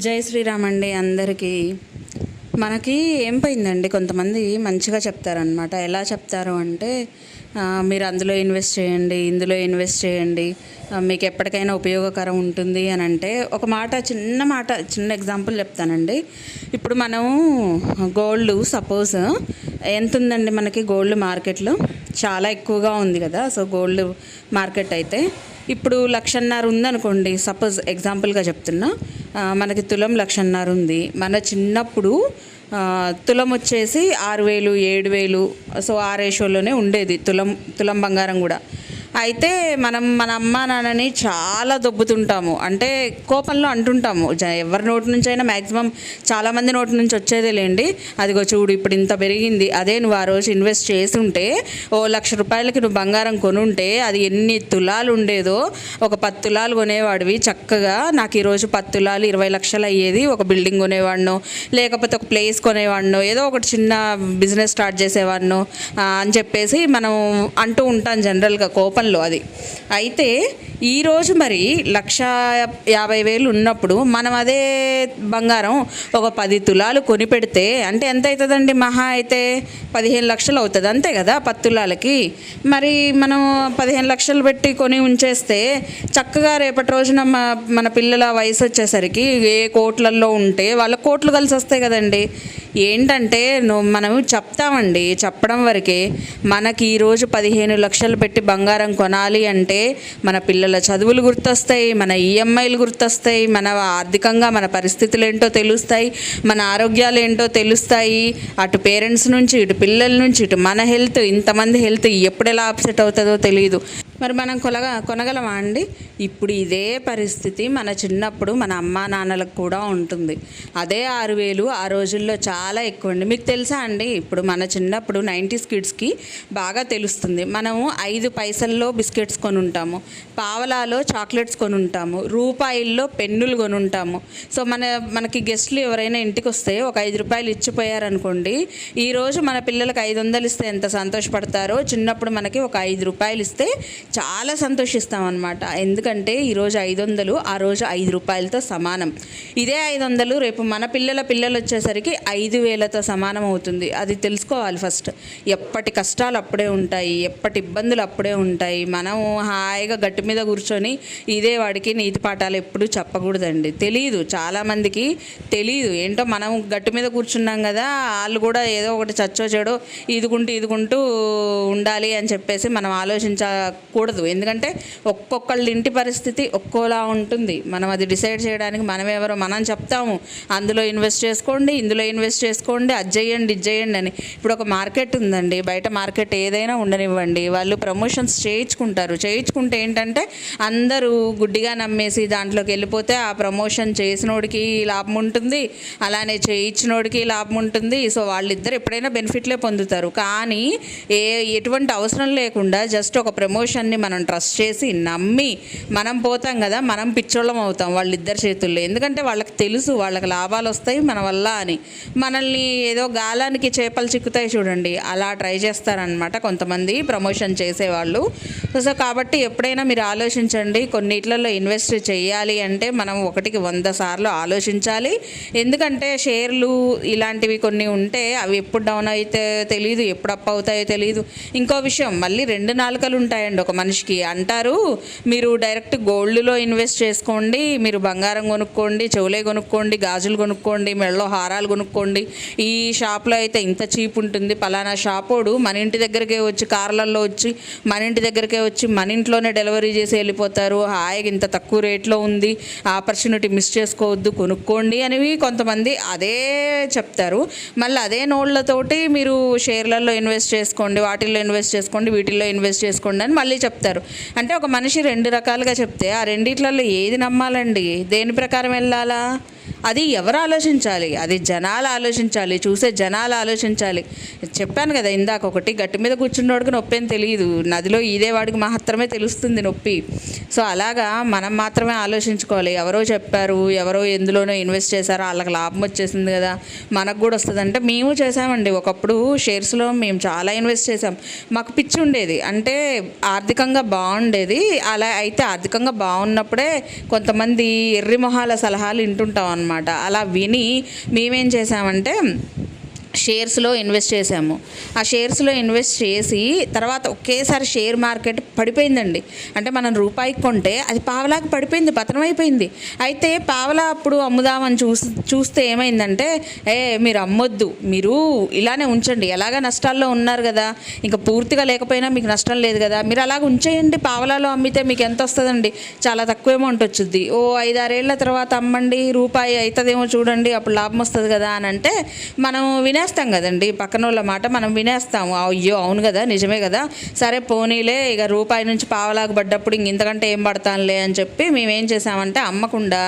జై శ్రీరామ్ అండి అందరికీ. మనకి ఏం పోయిందండి? కొంతమంది మంచిగా చెప్తారనమాట ఎలా చెప్తారు అంటే మీరు అందులో ఇన్వెస్ట్ చేయండి ఇందులో ఇన్వెస్ట్ చేయండి మీకు ఎప్పటికైనా ఉపయోగకరం ఉంటుంది అని అంటే ఒక మాట చిన్న మాట చిన్న ఎగ్జాంపుల్ చెప్తానండి. ఇప్పుడు మనం గోల్డ్ సపోజ్ ఎంత ఉందండి మనకి గోల్డ్ మార్కెట్లో? చాలా ఎక్కువగా ఉంది కదా సో గోల్డ్ మార్కెట్ అయితే. ఇప్పుడు లక్షన్నర ఉందనుకోండి సపోజ్ ఎగ్జాంపుల్గా చెప్తున్నా. మనకి తులం లక్షన్నర ఉంది. మన చిన్నప్పుడు తులం వచ్చేసి ఆరు వేలు ఏడు వేలు సో ఆ రేషియోలోనే ఉండేది. తులం తులం బంగారం కూడా. అయితే మనం మన అమ్మ నాన్నని చాలా దొబ్బుతుంటాము. అంటే కోపంలో అంటుంటాము. ఎవరి నోటి నుంచి అయినా మ్యాక్సిమం చాలామంది నోటి నుంచి వచ్చేదే లేండి. అదిగో చూడు ఇప్పుడు ఇంత పెరిగింది. అదే నువ్వు ఆ రోజు ఇన్వెస్ట్ చేస్తుంటే ఓ లక్ష రూపాయలకి నువ్వు బంగారం కొనుంటే అది ఎన్ని తులాలు ఉండేదో ఒక పది తులాలు కొనేవాడివి చక్కగా. నాకు ఈరోజు పది తులాలు ఇరవై లక్షలు అయ్యేది ఒక బిల్డింగ్ కొనేవాడినో లేకపోతే ఒక ప్లేస్ కొనేవాడినో ఏదో ఒకటి చిన్న బిజినెస్ స్టార్ట్ చేసేవాడినో అని చెప్పేసి మనం అంటూ ఉంటాం జనరల్గా కోపం రూపంలో అది. అయితే ఈరోజు మరి లక్ష యాభై వేలు ఉన్నప్పుడు మనం అదే బంగారం ఒక పది తులాలు కొని పెడితే అంటే ఎంత అవుతుందండి మహా అయితే పదిహేను లక్షలు అవుతుంది. అంతే కదా పది తులాలకి. మరి మనం పదిహేను లక్షలు పెట్టి కొని ఉంచేస్తే చక్కగా రేపటి రోజున మన పిల్లల వయసు వచ్చేసరికి ఏ కోట్లల్లో ఉంటే వాళ్ళ కోట్లు కలిసి వస్తాయి కదండి. ఏంటంటే మనం చెప్తామండి చెప్పడం వరకే మనకి ఈరోజు పదిహేను లక్షలు పెట్టి బంగారం కొనాలి అంటే మన పిల్లల చదువులు గుర్తొస్తాయి మన ఈఎంఐలు గుర్తొస్తాయి మన ఆర్థికంగా మన పరిస్థితులు ఏంటో తెలుస్తాయి మన ఆరోగ్యాలు ఏంటో తెలుస్తాయి. అటు పేరెంట్స్ నుంచి ఇటు పిల్లల నుంచి ఇటు మన హెల్త్ ఇంతమంది హెల్త్ ఎప్పుడు ఎలా అప్సెట్ అవుతుందో తెలియదు మరి మనం కొనగ కొనగలమా అండి? ఇప్పుడు ఇదే పరిస్థితి మన చిన్నప్పుడు మన అమ్మా నాన్నలకు కూడా ఉంటుంది. అదే ఆరు వేలు ఆ రోజుల్లో చాలా ఎక్కువ అండి. మీకు తెలుసా అండి? ఇప్పుడు మన చిన్నప్పుడు నైంటీస్ కిడ్స్కి బాగా తెలుస్తుంది. మనము ఐదు పైసల్లో బిస్కెట్స్ కొని ఉంటాము పావలాలో చాక్లెట్స్ కొని ఉంటాము రూపాయిల్లో పెన్నులు కొని ఉంటాము సో మన మనకి గెస్ట్లు ఎవరైనా ఇంటికి వస్తే ఒక ఐదు రూపాయలు ఇచ్చిపోయారనుకోండి ఈరోజు మన పిల్లలకు ఐదు వందలు ఇస్తే ఎంత సంతోషపడతారో చిన్నప్పుడు మనకి ఒక ఐదు రూపాయలు ఇస్తే చాలా సంతోషిస్తాం అనమాట ఎందుకంటే ఈరోజు ఐదు వందలు ఆ రోజు ఐదు రూపాయలతో సమానం. ఇదే ఐదు వందలు రేపు మన పిల్లల పిల్లలు వచ్చేసరికి ఐదు వేలతో సమానం అవుతుంది. అది తెలుసుకోవాలి ఫస్ట్. ఎప్పటి కష్టాలు అప్పుడే ఉంటాయి ఎప్పటి ఇబ్బందులు అప్పుడే ఉంటాయి. మనం హాయిగా గట్టి మీద కూర్చొని ఇదే వాడికి నీతి పాఠాలు ఎప్పుడు చెప్పకూడదండి. తెలియదు చాలామందికి తెలియదు ఏంటో మనం గట్టి మీద కూర్చున్నాం కదా వాళ్ళు కూడా ఏదో ఒకటి చచ్చో చెడో ఇదుకుంటూ ఇదుకుంటూ ఉండాలి అని చెప్పేసి మనం ఆలోచించకూడదు. ఎందుకంటే ఒక్కొక్కళ్ళ ఇంటి పరిస్థితి ఒక్కోలా ఉంటుంది. మనం అది డిసైడ్ చేయడానికి మనం ఎవరో మనం చెప్తాము. అందులో ఇన్వెస్ట్ చేసుకోండి ఇందులో ఇన్వెస్ట్ చేసుకోండి అది చేయండి ఇది చేయండి అని. ఇప్పుడు ఒక మార్కెట్ ఉందండి. బయట మార్కెట్ ఏదైనా ఉండనివ్వండి. వాళ్ళు ప్రమోషన్స్ చేయించుకుంటారు. చేయించుకుంటే ఏంటంటే అందరూ గుడ్డిగా నమ్మేసి దాంట్లోకి వెళ్ళిపోతే ఆ ప్రమోషన్ చేసినోడికి లాభం ఉంటుంది. అలానే చేయించినోడికి లాభం ఉంటుంది. సో వాళ్ళిద్దరు ఎప్పుడైనా బెనిఫిట్లే పొందుతారు. కానీ ఏ ఎటువంటి అవసరం లేకుండా జస్ట్ ఒక ప్రమోషన్ పర్సన్ని మనం ట్రస్ట్ చేసి నమ్మి మనం పోతాం కదా మనం పిచ్చోళ్ళం అవుతాం వాళ్ళిద్దరి చేతుల్లో. ఎందుకంటే వాళ్ళకి తెలుసు వాళ్ళకి లాభాలు వస్తాయి మన వల్ల అని. మనల్ని ఏదో గాలానికి చేపలు చిక్కుతాయి చూడండి. అలా ట్రై చేస్తారనమాట కొంతమంది ప్రమోషన్ చేసేవాళ్ళు. సో కాబట్టి ఎప్పుడైనా మీరు ఆలోచించండి కొన్నిట్లలో ఇన్వెస్ట్ చేయాలి అంటే మనం ఒకటికి వంద సార్లు ఆలోచించాలి. ఎందుకంటే షేర్లు ఇలాంటివి కొన్ని ఉంటే అవి ఎప్పుడు డౌన్ అయితే తెలియదు ఎప్పుడు అప్ అవుతాయో తెలియదు ఇంకో విషయం మళ్ళీ రెండు నాలుకలు ఉంటాయండి. ఒక మనిషికి అంటారు మీరు డైరెక్ట్ గోల్డ్లో ఇన్వెస్ట్ చేసుకోండి మీరు బంగారం కొనుక్కోండి చెవులే కొనుక్కోండి గాజులు కొనుక్కోండి మెడలో హారాలు కొనుక్కోండి. ఈ షాప్లో అయితే ఇంత చీప్ ఉంటుంది. పలానా షాపోడు మన ఇంటి దగ్గరికే వచ్చి కార్లలో వచ్చి మన ఇంటి దగ్గరికే వచ్చి మన ఇంట్లోనే డెలివరీ చేసి వెళ్ళిపోతారు. హాయిగా ఇంత తక్కువ రేట్లో ఉంది. ఆపర్చునిటీ మిస్ చేసుకోవద్దు కొనుక్కోండి అనేవి కొంతమంది అదే చెప్తారు. మళ్ళీ అదే నోళ్ళతోటి మీరు షేర్లలో ఇన్వెస్ట్ చేసుకోండి వాటిల్లో ఇన్వెస్ట్ చేసుకోండి వీటిల్లో ఇన్వెస్ట్ చేసుకోండి అని మళ్ళీ చెప్తారు. అంటే ఒక మనిషి రెండు రకాలుగా చెప్తే ఆ రెండిట్లలో ఏది నమ్మాలండి? దేని ప్రకారం వెళ్ళాలా? అది ఎవరు ఆలోచించాలి? అది జనాలు ఆలోచించాలి చూసే జనాలు ఆలోచించాలి. చెప్పాను కదా ఇందాక ఒకటి గట్టి మీద కూర్చున్నోడికి నొప్పి అని తెలియదు. నదిలో ఈదే వాడికి మాత్రమే తెలుస్తుంది నొప్పి. సో అలాగా మనం మాత్రమే ఆలోచించుకోవాలి. ఎవరో చెప్పారు ఎవరో ఎందులోనో ఇన్వెస్ట్ చేశారో వాళ్ళకి లాభం వచ్చేసింది కదా. మనకు కూడా వస్తుంది. అంటే మేము చేసామండి ఒకప్పుడు షేర్స్లో మేము చాలా ఇన్వెస్ట్ చేసాం మాకు పిచ్చి ఉండేది. అంటే ఆర్థికంగా బాగుండేది. అలా అయితే ఆర్థికంగా బాగున్నప్పుడే కొంతమంది ఎర్రి మొహాల సలహాలు వింటుంటాం అనమాట అనమాట అలా విని మేమేం చేసామంటే షేర్స్లో ఇన్వెస్ట్ చేసాము ఆ షేర్స్లో ఇన్వెస్ట్ చేసి తర్వాత ఒకేసారి షేర్ మార్కెట్ పడిపోయిందండి. అంటే మనం రూపాయికి కొంటే అది పావలాకి పడిపోయింది పతనం అయిపోయింది. అయితే పావలా అప్పుడు అమ్ముదామని చూసి చూస్తే ఏమైందంటే ఏ మీరు అమ్మొద్దు. మీరు ఇలానే ఉంచండి. ఎలాగ నష్టాల్లో ఉన్నారు కదా. ఇంకా పూర్తిగా లేకపోయినా మీకు నష్టం లేదు కదా. మీరు అలాగ ఉంచేయండి. పావలాలో అమ్మితే మీకు ఎంత వస్తుందండి? చాలా తక్కువ అమౌంట్ వచ్చుద్ది. ఓ ఐదారేళ్ళ తర్వాత అమ్మండి. రూపాయి అవుతుందేమో చూడండి. అప్పుడు లాభం వస్తుంది కదా అని అంటే మనం వినేస్తాం కదండి. పక్కన వాళ్ళ మాట మనం వినేస్తాము. అయ్యో అవును కదా నిజమే కదా. సరే పోనీలే ఇక రూపాయి నుంచి పావలాకు పడ్డప్పుడు ఇంతకంటే ఏం పడతానులే అని చెప్పి మేమేం చేసామంటే అమ్మకుండా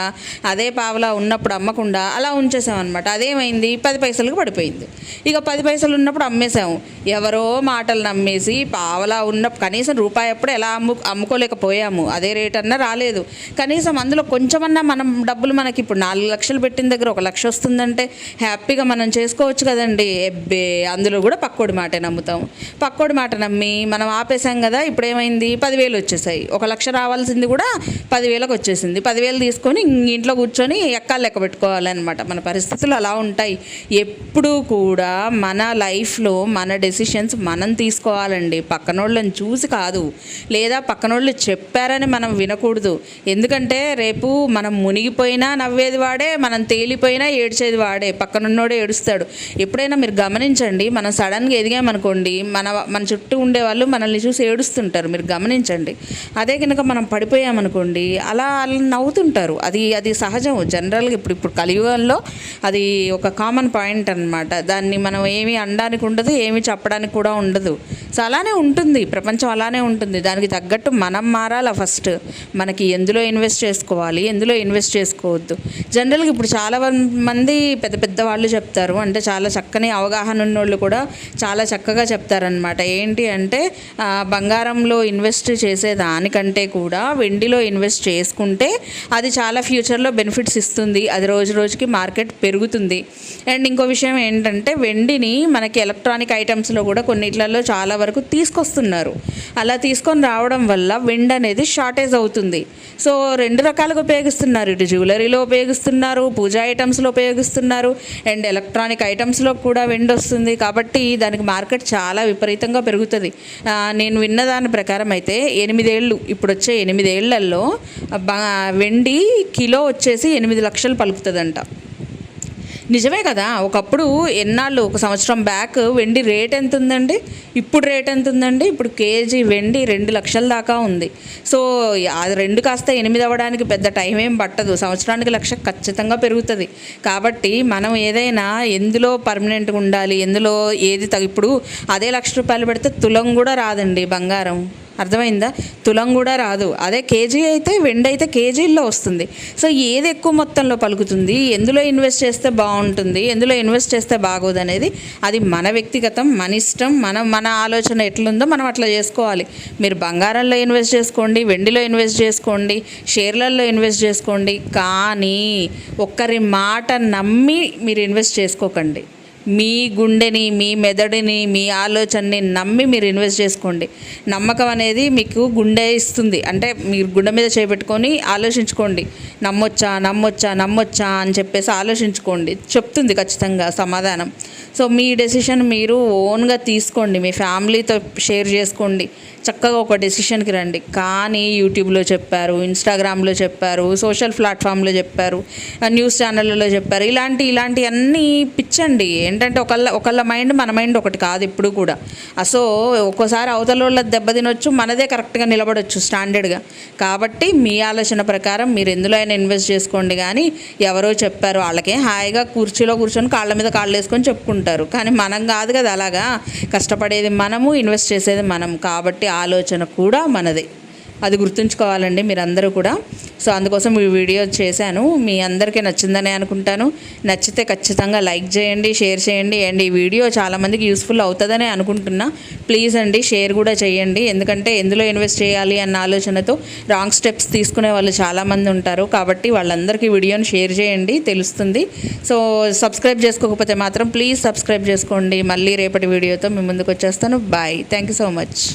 అదే పావలా ఉన్నప్పుడు అమ్మకుండా అలా ఉంచేసామన్నమాట. అదేమైంది? పది పైసలకు పడిపోయింది. ఇక పది పైసలు ఉన్నప్పుడు అమ్మేసాము ఎవరో మాటలు నమ్మేసి పావలా ఉన్న కనీసం రూపాయి అప్పుడు ఎలా అమ్ము అమ్ముకోలేకపోయాము. అదే రేట్ అన్నా రాలేదు. కనీసం అందులో కొంచెమన్నా మనం డబ్బులు మనకి ఇప్పుడు నాలుగు లక్షలు పెట్టిన దగ్గర ఒక లక్ష వస్తుందంటే హ్యాపీగా మనం చేసుకోవచ్చు కదా కాదండి ఎబ్బే అందులో కూడా పక్కోడి మాటే నమ్ముతాం. పక్కోడి మాట నమ్మి మనం ఆపేసాం కదా ఇప్పుడు ఏమైంది పదివేలు వచ్చేసాయి. ఒక లక్ష రావాల్సింది కూడా పదివేలకు వచ్చేసింది. పదివేలు తీసుకొని ఇంట్లో కూర్చొని ఎక్కాలు లెక్క పెట్టుకోవాలన్నమాట. మన పరిస్థితులు అలా ఉంటాయి. ఎప్పుడూ కూడా మన లైఫ్లో మన డెసిషన్స్ మనం తీసుకోవాలండి. పక్కనోళ్ళని చూసి కాదు. లేదా పక్కనోళ్ళు చెప్పారని మనం వినకూడదు. ఎందుకంటే రేపు మనం మునిగిపోయినా నవ్వేది వాడే మనం తేలిపోయినా ఏడ్చేది వాడే పక్కనున్నోడే ఏడుస్తాడు. ఎప్పుడైనా మీరు గమనించండి మనం సడన్గా ఎదిగామనుకోండి మన మన చుట్టూ ఉండే వాళ్ళు మనల్ని చూసి ఏడుస్తుంటారు మీరు గమనించండి. అదే కనుక మనం పడిపోయామనుకోండి అలా అలా నవ్వుతుంటారు. అది అది సహజం. జనరల్గా ఇప్పుడు ఇప్పుడు కలియుగంలో అది ఒక కామన్ పాయింట్ అన్నమాట. దాన్ని మనం ఏమీ అనడానికి ఉండదు ఏమీ చెప్పడానికి కూడా ఉండదు. సో అలానే ఉంటుంది. ప్రపంచం అలానే ఉంటుంది. దానికి తగ్గట్టు మనం మారాలా ఫస్ట్ మనకి ఎందులో ఇన్వెస్ట్ చేసుకోవాలి? ఎందులో ఇన్వెస్ట్ చేసుకోవద్దు? జనరల్గా ఇప్పుడు చాలా మంది పెద్ద పెద్ద వాళ్ళు చెప్తారు. అంటే చాలా చక్కని అవగాహన ఉన్నోళ్ళు కూడా చాలా చక్కగా చెప్తారనమాట ఏంటి అంటే బంగారంలో ఇన్వెస్ట్ చేసే దానికంటే కూడా వెండిలో ఇన్వెస్ట్ చేసుకుంటే అది చాలా ఫ్యూచర్లో బెనిఫిట్స్ ఇస్తుంది. అది రోజు రోజుకి మార్కెట్ పెరుగుతుంది. అండ్ ఇంకో విషయం ఏంటంటే వెండిని మనకి ఎలక్ట్రానిక్ ఐటమ్స్లో కూడా కొన్నిట్లలో చాలా వరకు తీసుకొస్తున్నారు. అలా తీసుకొని రావడం వల్ల వెండి అనేది షార్టేజ్ అవుతుంది. సో రెండు రకాలుగా ఉపయోగిస్తున్నారు. ఇటు జ్యువెలరీలో ఉపయోగిస్తున్నారు పూజా ఐటమ్స్లో ఉపయోగిస్తున్నారు. అండ్ ఎలక్ట్రానిక్ ఐటమ్స్లో కూడా వెండి వస్తుంది కాబట్టి దానికి మార్కెట్ చాలా విపరీతంగా పెరుగుతుంది. నేను విన్న దాని ప్రకారం అయితే ఎనిమిదేళ్ళు ఇప్పుడు వచ్చే ఎనిమిదేళ్ళలో వెండి కిలో వచ్చేసి ఎనిమిది లక్షలు పలుకుతుందంట. నిజమే కదా ఒకప్పుడు ఎన్నాళ్ళు ఒక సంవత్సరం బ్యాక్ వెండి రేట్ ఎంత ఉందండి ఇప్పుడు రేట్ ఎంత ఉందండి ఇప్పుడు కేజీ వెండి రెండు లక్షల దాకా ఉంది. సో అది రెండు కాస్త ఎనిమిది అవ్వడానికి పెద్ద టైం ఏం పట్టదు. సంవత్సరానికి లక్ష ఖచ్చితంగా పెరుగుతుంది. కాబట్టి మనం ఏదైనా ఎందులో పర్మనెంట్గా ఉండాలి ఎందులో ఏది తగ్గ ఇప్పుడు అదే లక్ష రూపాయలు పెడితే తులం కూడా రాదండి బంగారం. అర్థమైందా? తులం కూడా రాదు. అదే కేజీ అయితే వెండి అయితే కేజీల్లో వస్తుంది. సో ఏది ఎక్కువ మొత్తంలో పలుకుతుంది? ఎందులో ఇన్వెస్ట్ చేస్తే బాగుంటుంది? ఎందులో ఇన్వెస్ట్ చేస్తే బాగోదు అనేది అది మన వ్యక్తిగతం మన ఇష్టం మన మన ఆలోచన ఎట్లుందో మనం అట్లా చేసుకోవాలి. మీరు బంగారంలో ఇన్వెస్ట్ చేసుకోండి వెండిలో ఇన్వెస్ట్ చేసుకోండి షేర్లలో ఇన్వెస్ట్ చేసుకోండి. కానీ ఒక్కరి మాట నమ్మి మీరు ఇన్వెస్ట్ చేసుకోకండి. మీ గుండెని మీ మెదడుని మీ ఆలోచనని నమ్మి మీరు ఇన్వెస్ట్ చేసుకోండి. నమ్మకం అనేది మీకు గుండె ఇస్తుంది. అంటే మీరు గుండె మీద చేపెట్టుకొని ఆలోచించుకోండి. నమ్మొచ్చా నమ్మొచ్చా నమ్మొచ్చా అని చెప్పేసి ఆలోచించుకోండి. చెప్తుంది ఖచ్చితంగా సమాధానం. సో మీ డెసిషన్ మీరు ఓన్గా తీసుకోండి. మీ ఫ్యామిలీతో షేర్ చేసుకోండి. చక్కగా ఒక డెసిషన్కి రండి. కానీ యూట్యూబ్లో చెప్పారు ఇన్స్టాగ్రామ్లో చెప్పారు సోషల్ ప్లాట్ఫామ్లో చెప్పారు న్యూస్ ఛానళ్ళలో చెప్పారు. ఇలాంటి ఇలాంటివన్నీ పిచ్చండి. ఏంటంటే ఒకళ్ళ ఒకళ్ళ మైండ్ మన మైండ్ ఒకటి కాదు ఇప్పుడు కూడా. సో ఒక్కోసారి అవతల వాళ్ళ దెబ్బతినొచ్చు మనదే కరెక్ట్గా నిలబడొచ్చు స్టాండర్డ్గా. కాబట్టి మీ ఆలోచన ప్రకారం మీరు ఎందులో అయినా ఇన్వెస్ట్ చేసుకోండి. కానీ ఎవరో చెప్పారు వాళ్ళకే హాయిగా కుర్చీలో కూర్చొని కాళ్ళ మీద కాళ్ళు వేసుకొని చెప్పుకుంటారు. కానీ మనం కాదు కదా అలాగా. కష్టపడేది మనము ఇన్వెస్ట్ చేసేది మనం కాబట్టి ఆలోచన కూడా మనదే. అది గుర్తుంచుకోవాలండి మీరందరూ కూడా. సో అందుకోసం ఈ వీడియో చేశాను. మీ అందరికీ నచ్చిందని అనుకుంటాను. నచ్చితే ఖచ్చితంగా లైక్ చేయండి షేర్ చేయండి. అండ్ ఈ వీడియో చాలామందికి యూస్ఫుల్ అవుతుందని అనుకుంటున్నా. ప్లీజ్ అండి షేర్ కూడా చేయండి. ఎందుకంటే ఎందులో ఇన్వెస్ట్ చేయాలి అన్న ఆలోచనతో రాంగ్ స్టెప్స్ తీసుకునే వాళ్ళు చాలామంది ఉంటారు. కాబట్టి వాళ్ళందరికీ వీడియోని షేర్ చేయండి తెలుస్తుంది. సో సబ్స్క్రైబ్ చేసుకోకపోతే మాత్రం ప్లీజ్ సబ్స్క్రైబ్ చేసుకోండి. మళ్ళీ రేపటి వీడియోతో మీ ముందుకు వచ్చేస్తాను. Bye. Thank you so much.